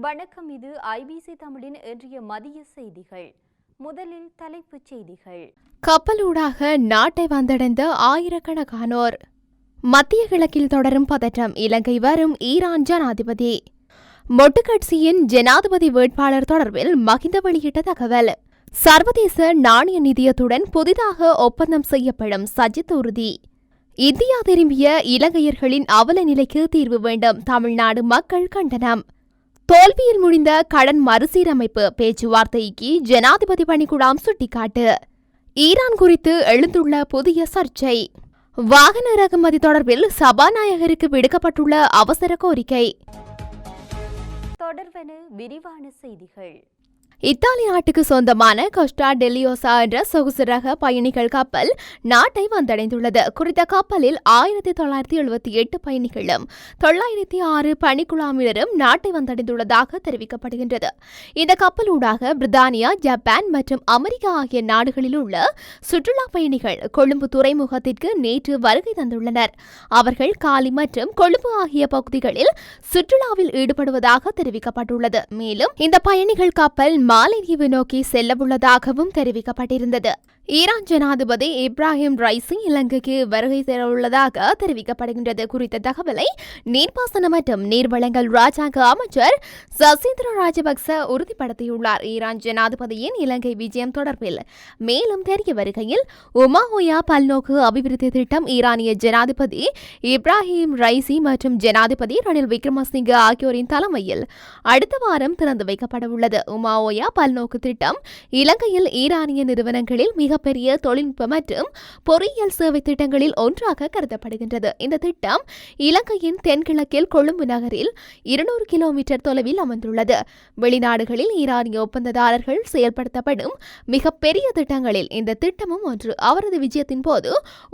வணக்கம் இது ஐபிசி தமிழின் இன்றைய மதிய செய்திகள். முதலில் தலைப்புச் செய்திகள். கப்பலூடாக நாட்டை வந்தடைந்த ஆயிரக்கணக்கானோர். மத்திய கிழக்கில் தொடரும் பதற்றம் இலங்கை வரும் ஈரான் ஜனாதிபதி. மொட்டு கட்சியின் ஜனாதிபதி வேட்பாளர் தொடர்பில் மகிந்த வெளியிட்ட தகவல். சர்வதேச நாணய நிதியத்துடன் புதிதாக ஒப்பந்தம் செய்யப்படும் சஜித் உறுதி. இந்தியா திரும்பிய இலங்கையர்களின் அவல நிலைக்கு தீர்வு வேண்டும் தமிழ்நாடு மக்கள் கண்டனம். தோல்வியில் முடிந்த கடன் மறுசீரமைப்பு பேச்சுவார்த்தைக்கு ஜனாதிபதி பணிக்குழாம் சுட்டிக்காட்டு. ஈரான் குறித்து எழுந்துள்ள புதிய சர்ச்சை. வாகன இறக்குமதி தொடர்பில் சபாநாயகருக்கு விடுக்கப்பட்டுள்ள அவசர கோரிக்கை. தொடர்பென விரிவான செய்திகள். இத்தாலி நாட்டுக்கு சொந்தமான கொஸ்டா டெலியோசா என்ற சொகுசு ரக பயணிகள் கப்பல் நாட்டை வந்தடைந்துள்ளது. குறித்த கப்பலில் ஆயிரத்தி தொள்ளாயிரத்தி எழுபத்தி எட்டு பயணிகளும் தொள்ளாயிரத்தி ஆறு பணிக்குழாமினரும் நாட்டை வந்தடைந்துள்ளதாக தெரிவிக்கப்படுகின்றது. இந்த கப்பலூடாக பிரித்தானியா ஜப்பான் மற்றும் அமெரிக்கா ஆகிய நாடுகளில் உள்ள சுற்றுலா பயணிகள் கொழும்பு துறைமுகத்திற்கு நேற்று வருகை தந்துள்ளனர். அவர்கள் காலி மற்றும் கொழும்பு ஆகிய பகுதிகளில் சுற்றுலாவில் ஈடுபடுவதாக தெரிவிக்கப்பட்டுள்ளது. மேலும் இந்த பயணிகள் கப்பல் மாலைதீவு நோக்கி செல்லவுள்ளதாகவும் தெரிவிக்கப்பட்டிருந்தது. ஈரான் ஜனாதிபதி இப்ராஹிம் ரைசி இலங்கைக்கு வருகை தரவுள்ளதாக தெரிவிக்கப்படுகின்றது. குறித்த தகவலை நீர்ப்பாசன மற்றும் நீர்வளங்கள் ராஜாங்க அமைச்சர் சசீந்திர ராஜபக்ச உறுதிப்படுத்தியுள்ளார். ஈரான் ஜனாதிபதியின் இலங்கை விஜயம் தொடர்பில் மேலும் தெரிய வருகையில் உமாஹோயா பல்நோக்கு அபிவிருத்தி திட்டம் ஈரானிய ஜனாதிபதி இப்ராஹிம் ரைசி மற்றும் ஜனாதிபதி ரணில் விக்ரமசிங்க ஆகியோரின் தலைமையில் அடுத்த வாரம் திறந்து வைக்கப்படவுள்ளது. உமாஓயா பல்நோக்கு திட்டம் இலங்கையில் ஈரானிய நிறுவனங்களில் மிகப்பெரிய தொழில்நுட்ப மற்றும் பொறியியல் சேவை திட்டங்களில் ஒன்றாக கருதப்படுகின்றது. இந்த திட்டம் இலங்கையின் தென்கிழக்கில் கொழும்பு நகரில் இருநூறு கிலோமீட்டர் தொலைவில் அமைந்துள்ளது. வெளிநாடுகளில் ஈரானிய ஒப்பந்ததாரர்கள் செயல்படுத்தப்படும் மிகப்பெரிய திட்டங்களில் இந்த திட்டமும் ஒன்று. அவரது விஜயத்தின் போது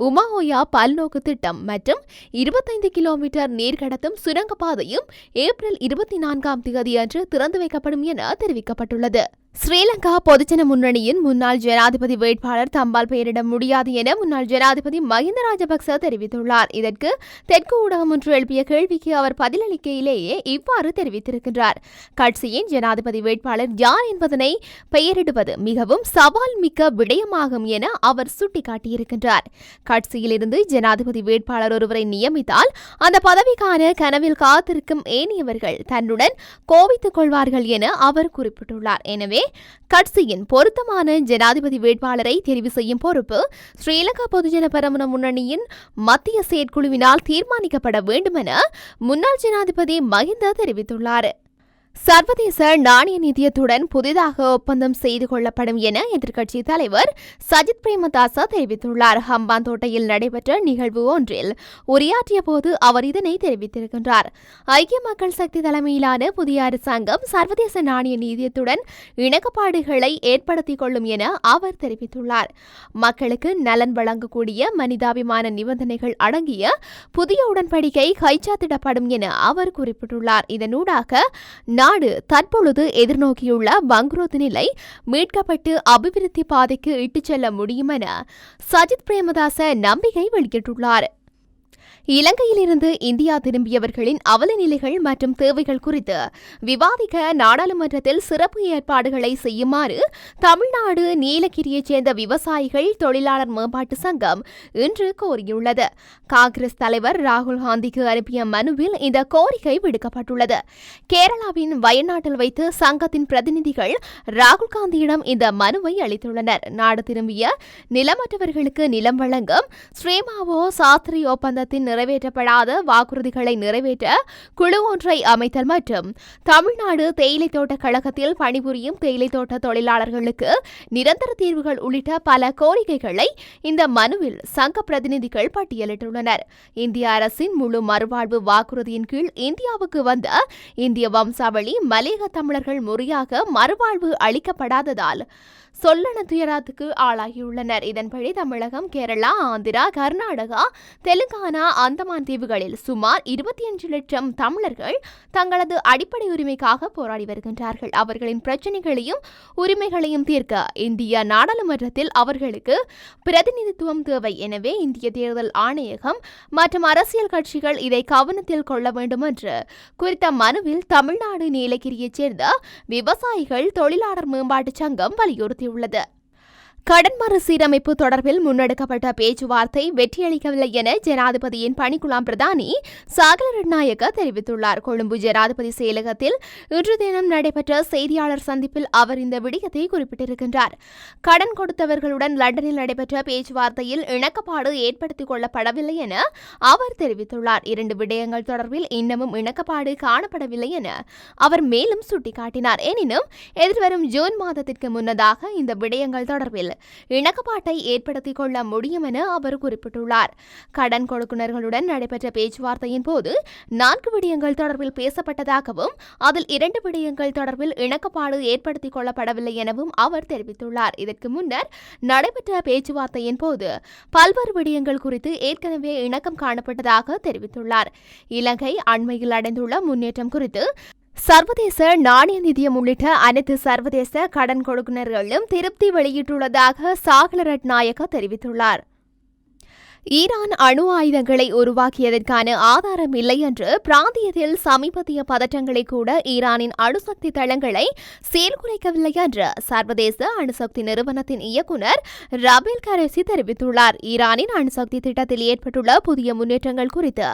உமாஓயா பல்நோக்கு திட்டம் மற்றும் இருபத்தைந்து கிலோமீட்டர் நீர் கடத்தும் சுரங்கப்பாதையும் ஏப்ரல் இருபத்தி நான்காம் தேதி அன்று திறந்து வைக்கப்படும் என தெரிவிக்கப்பட்டுள்ளது. ஸ்ரீலங்கா பொதுஜன முன்னணியின் முன்னாள் ஜனாதிபதி வேட்பாளர் தம்பால் பெயரிட முடியாது என முன்னாள் ஜனாதிபதி மஹிந்த ராஜபக்ச தெரிவித்துள்ளார். இதற்கு தெற்கு ஊடகம் ஒன்று எழுப்பிய கேள்விக்கு அவர் பதிலளிக்கையிலேயே இவ்வாறு தெரிவித்திருக்கின்றார். கட்சியின் ஜனாதிபதி வேட்பாளர் யார் என்பதனை பெயரிடுவது மிகவும் சவால் மிக்க விடயமாகும் என அவர் சுட்டிக்காட்டியிருக்கின்றார். கட்சியிலிருந்து ஜனாதிபதி வேட்பாளர் ஒருவரை நியமித்தால் அந்த பதவிக்கான கனவில் காத்திருக்கும் ஏனியவர்கள் தன்னுடன் கோபித்துக் கொள்வார்கள் என அவர் குறிப்பிட்டுள்ளார். எனவே கட்சியின் பொருத்தமான ஜனாதிபதி வேட்பாளரை தெரிவு செய்யும் பொறுப்பு ஸ்ரீலங்கா பொதுஜன பெரமுன முன்னணியின் மத்திய செயற்குழுவினால் தீர்மானிக்கப்பட வேண்டுமென முன்னாள் ஜனாதிபதி மஹிந்த தெரிவித்துள்ளார். சர்வதேச நாணய நிதியத்துடன் புதிதாக ஒப்பந்தம் செய்து கொள்ளப்படும் என எதிர்க்கட்சி தலைவர் சஜித் பிரேமதாச தெரிவித்துள்ளார். ஹம்பாந்தோட்டையில் நடைபெற்ற நிகழ்வு ஒன்றில் உரையாற்றிய போது அவர் இதனை தெரிவித்திருக்கின்றார். ஐக்கிய மக்கள் சக்தி தலைமையிலான புதிய அரசாங்கம் சர்வதேச நாணய நிதியத்துடன் இணக்கப்பாடுகளை ஏற்படுத்திக் கொள்ளும் என அவர் தெரிவித்துள்ளார். மக்களுக்கு நலன் வழங்கக்கூடிய மனிதாபிமான நிபந்தனைகள் அடங்கிய புதிய உடன்படிக்கை கைச்சாத்திடப்படும் என அவர் குறிப்பிட்டுள்ளார். இதனூடாக நாடு தற்பொழுது எதிர்நோக்கியுள்ள வங்குரோத்து நிலை மீட்கப்பட்டு அபிவிருத்தி பாதைக்கு இட்டுச் செல்ல முடியும் என சஜித் பிரேமதாச நம்பிக்கை வெளியிட்டுள்ளார். இலங்கையிலிருந்து இந்தியா திரும்பியவர்களின் அவலநிலைகள் மற்றும் தேவைகள் குறித்து விவாதிக்க நாடாளுமன்றத்தில் சிறப்பு ஏற்பாடுகளை செய்யுமாறு தமிழ்நாடு நீலகிரியைச் சேர்ந்த விவசாயிகள் தொழிலாளர் மேம்பாட்டு சங்கம் இன்று கோரியுள்ளது. காங்கிரஸ் தலைவர் ராகுல் காந்திக்கு அனுப்பிய மனுவில் இந்த கோரிக்கை விடுக்கப்பட்டுள்ளது. கேரளாவின் வயநாட்டில் வைத்து சங்கத்தின் பிரதிநிதிகள் ராகுல் காந்தியிடம் இந்த மனுவை அளித்துள்ளனர். நாடு திரும்பிய நிலமற்றவர்களுக்கு நிலம் வழங்கும் ஸ்ரீமாவோ சாஸ்திரி ஒப்பந்தத்தின் நிறைவேற்றப்படாத வாக்குறுதிகளை நிறைவேற்ற குழு ஒன்றை அமைத்தல் மற்றும் தமிழ்நாடு தேயிலை தோட்ட கழகத்தில் பணிபுரியும் தேயிலை தோட்ட தொழிலாளர்களுக்கு நிரந்தர தீர்வுகள் உள்ளிட்ட பல கோரிக்கைகளை இந்த மனுவில் சங்க பிரதிநிதிகள் பட்டியலிட்டுள்ளனர். இந்திய அரசின் முழு மறுவாழ்வு வாக்குறுதியின் கீழ் இந்தியாவுக்கு வந்த இந்திய வம்சாவளி மலையக தமிழர்கள் முறையாக மறுவாழ்வு அளிக்கப்படாததால் சொல்லன துயரத்துக்கு ஆளாகியுள்ளனர். இதன்படி தமிழகம் கேரளா ஆந்திரா கர்நாடகா தெலுங்கானா அந்தமான் தீவுகளில் சுமார் இருபத்தி அஞ்சு லட்சம் தமிழர்கள் தங்களது அடிப்படை உரிமைக்காக போராடி வருகின்றார்கள். அவர்களின் பிரச்சனைகளையும் உரிமைகளையும் தீர்க்க இந்திய நாடாளுமன்றத்தில் அவர்களுக்கு பிரதிநிதித்துவம் தேவை. எனவே இந்திய தேர்தல் ஆணையகம் மற்றும் அரசியல் கட்சிகள் இதை கவனத்தில் கொள்ள வேண்டும் என்று குறித்த மனுவில் தமிழ்நாடு நீலகிரியைச் சேர்ந்த விவசாயிகள் தொழிலாளர் மேம்பாட்டுச் சங்கம் வலியுறுத்தி வலியுறுத்தியுள்ளது கடன் மறுசீரமைப்பு தொடர்பில் முன்னெடுக்கப்பட்ட பேச்சுவார்த்தை வெற்றியளிக்கவில்லை என ஜனாதிபதியின் பணிக்குழாம் பிரதானி சாகல ரட்நாயக்க தெரிவித்துள்ளார். கொழும்பு ஜனாதிபதி செயலகத்தில் இன்று தினம் நடைபெற்ற செய்தியாளர் சந்திப்பில் அவர் இந்த விடயத்தை குறிப்பிட்டிருக்கின்றார். கடன் கொடுத்தவர்களுடன் லண்டனில் நடைபெற்ற பேச்சுவார்த்தையில் இணக்கப்பாடு ஏற்படுத்திக் கொள்ளப்படவில்லை என அவர் தெரிவித்துள்ளார். இரண்டு விடயங்கள் தொடர்பில் இன்னமும் இணக்கப்பாடு காணப்படவில்லை என அவர் மேலும் சுட்டிக்காட்டினார். எனினும் எதிர்வரும் ஜூன் மாதத்திற்கு முன்னதாக இந்த விடயங்கள் தொடர்பில் இணக்கப்பாட்டை ஏற்படுத்திக் கொள்ள முடியும் என அவர் குறிப்பிட்டுள்ளார். கடன் கொடுக்குனர்களுடன் நடைபெற்ற பேச்சுவார்த்தையின் போது நான்கு விடயங்கள் தொடர்பில் பேசப்பட்டதாகவும் அதில் இரண்டு விடயங்கள் தொடர்பில் இணக்கப்பாடு ஏற்படுத்திக் கொள்ளப்படவில்லை எனவும் அவர் தெரிவித்துள்ளார். இதற்கு முன்னர் நடைபெற்ற பேச்சுவார்த்தையின் போது பல்வேறு விடயங்கள் குறித்து ஏற்கனவே இணக்கம் காணப்பட்டதாக தெரிவித்துள்ளார். இலங்கை அண்மையில் அடைந்துள்ள முன்னேற்றம் குறித்து சர்வதேச நாணய நிதியம் உள்ளிட்ட அனைத்து சர்வதேச கடன் கொடுக்குனர்களும் திருப்தி வெளியிட்டுள்ளதாக சாகலரட் ரட்நாயக்க தெரிவித்துள்ளார். ஈரான் அணு ஆயுதங்களை உருவாக்கியதற்கான ஆதாரம் இல்லை என்று பிராந்தியத்தில் சமீபத்திய பதற்றங்களை கூட ஈரானின் அணுசக்தி தளங்களை சீர்குலைக்கவில்லை என்று சர்வதேச அணுசக்தி நிறுவனத்தின் இயக்குநர் ரபேல் கரேசி தெரிவித்துள்ளார். ஈரானின் அணுசக்தி திட்டத்தில் ஏற்பட்டுள்ள புதிய முன்னேற்றங்கள் குறித்து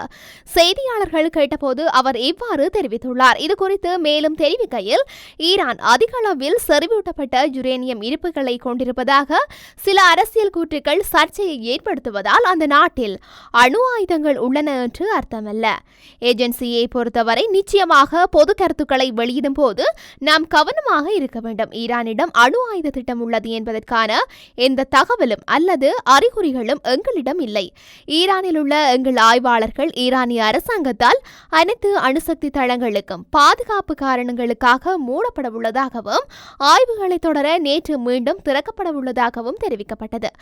செய்தியாளர்கள் கேட்டபோது அவர் இவ்வாறு தெரிவித்துள்ளார். இதுகுறித்து மேலும் தெரிவிக்கையில் ஈரான் அதிக அளவில் செறிவூட்டப்பட்ட யுரேனியம் இருப்புகளை கொண்டிருப்பதாக சில அரசியல் கூற்றுக்கள் சர்ச்சையை ஏற்படுத்துவதால் அந்த நாட்டில் அணு ஆயுதங்கள் உள்ளன என்று அர்த்தமல்ல. ஏஜென்சியை பொறுத்தவரை நிச்சயமாக பொது கருத்துக்களை வெளியிடும் போது நாம் கவனமாக இருக்க வேண்டும். ஈரானிடம் அணு ஆயுத திட்டம் உள்ளது என்பதற்கான எந்த தகவலும் அல்லது அறிகுறிகளும் எங்களிடம் இல்லை. ஈரானில் உள்ள எங்கள் ஆய்வாளர்கள் ஈரானிய அரசாங்கத்தால் அனைத்து அணுசக்தி தளங்களுக்கும் பாதுகாப்பு காரணங்களுக்காக மூடப்பட உள்ளதாகவும் ஆய்வுகளை தொடர நேற்று மீண்டும் திறக்கப்பட உள்ளதாகவும் தெரிவிக்கப்பட்டது.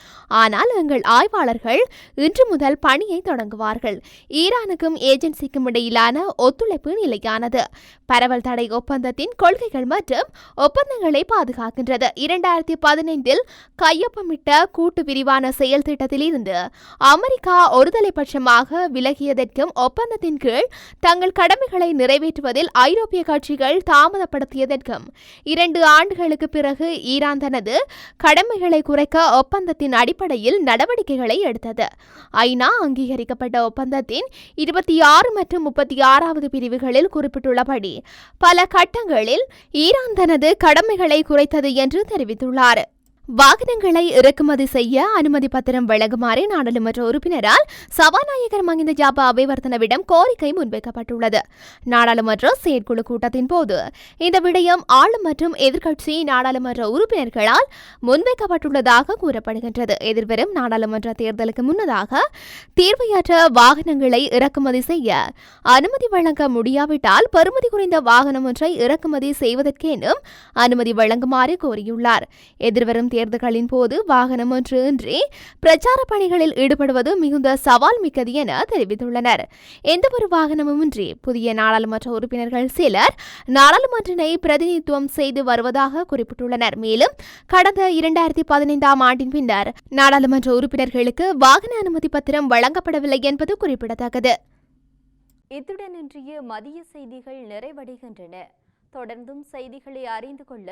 ஆனால் எங்கள் ஆய்வாளர்கள் இன்று முதல் பணியை தொடங்குவார்கள். ஈரானுக்கும் ஏஜென்சிக்கும் இடையிலான ஒத்துழைப்பு நிலையானது. பரவல் தடை ஒப்பந்தத்தின் கொள்கைகள் மற்றும் ஒப்பந்தங்களை பாதுகாக்கின்றது. இரண்டாயிரத்தி பதினைந்தில் கையொப்பமிட்ட கூட்டு விரிவான செயல் திட்டத்தில் இருந்து அமெரிக்கா ஒருதலைபட்சமாக விலகியதற்கும் ஒப்பந்தத்தின் கீழ் தங்கள் கடமைகளை நிறைவேற்றுவதில் ஐரோப்பிய கட்சிகள் தாமதப்படுத்தியதற்கும் இரண்டு ஆண்டுகளுக்கு பிறகு ஈரான் தனது கடமைகளை குறைக்க ஒப்பந்தத்தின் அடிப்படையில் நடவடிக்கைகளை எடுத்தது. ஐநா அங்கீகரிக்கப்பட்ட ஒப்பந்தத்தின் இருபத்தி ஆறு மற்றும் முப்பத்தி ஆறாவது பிரிவுகளில் குறிப்பிட்டுள்ளபடி பல கட்டங்களில் ஈரான் தனது கடமைகளை குறைத்தது என்று தெரிவித்துள்ளார். வாகனங்களை இறக்குமதி செய்ய அனுமதி பத்திரம் வழங்குமாறு நாடாளுமன்ற உறுப்பினரால் சபாநாயகர் மகிந்த ஜாபா அபிவர்த்தனவிடம் கோரிக்கை முன்வைக்கப்பட்டுள்ளது. நாடாளுமன்ற செயற்குழு கூட்டத்தின் போது இந்த விடயம் ஆளும் மற்றும் எதிர்க்கட்சி நாடாளுமன்ற உறுப்பினர்களால் முன்வைக்கப்பட்டுள்ளதாக கூறப்படுகின்றது. எதிர்வரும் நாடாளுமன்ற தேர்தலுக்கு முன்னதாக தீர்வையற்ற வாகனங்களை இறக்குமதி செய்ய அனுமதி வழங்க முடியாவிட்டால் பெறுமதி குறைந்த வாகனம் ஒன்றை இறக்குமதி செய்வதற்கேனும் அனுமதி வழங்குமாறு கோரியுள்ளார். எதிர்வரும் தேர்தல்களின் போது வாகனம் ஒன்று இன்றி பிரச்சார பணிகளில் ஈடுபடுவது மிகுந்த சவால் மிக்கது என தெரிவித்துள்ளனர். எந்தவொரு வாகனமும் இன்றி புதிய நாடாளுமன்ற உறுப்பினர்கள் சிலர் நாடாளுமன்றினை பிரதிநிதித்துவம் செய்து வருவதாக குறிப்பிட்டுள்ளனர். மேலும் கடந்த இரண்டாயிரத்தி பதினைந்தாம் ஆண்டின் பின்னர் நாடாளுமன்ற உறுப்பினர்களுக்கு வாகன அனுமதி பத்திரம் வழங்கப்படவில்லை என்பது குறிப்பிடத்தக்கது. இத்துடன் இன்றைய மதிய செய்திகள் நிறைவடைகின்றன. தொடர்ந்தும் செய்திகளை அறிந்து கொள்ள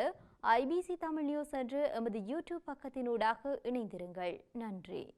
ஐபிசி தமிழ் நியூஸ் என்று எமது யூடியூப் பக்கத்தினூடாக இணைந்திருங்கள். நன்றி.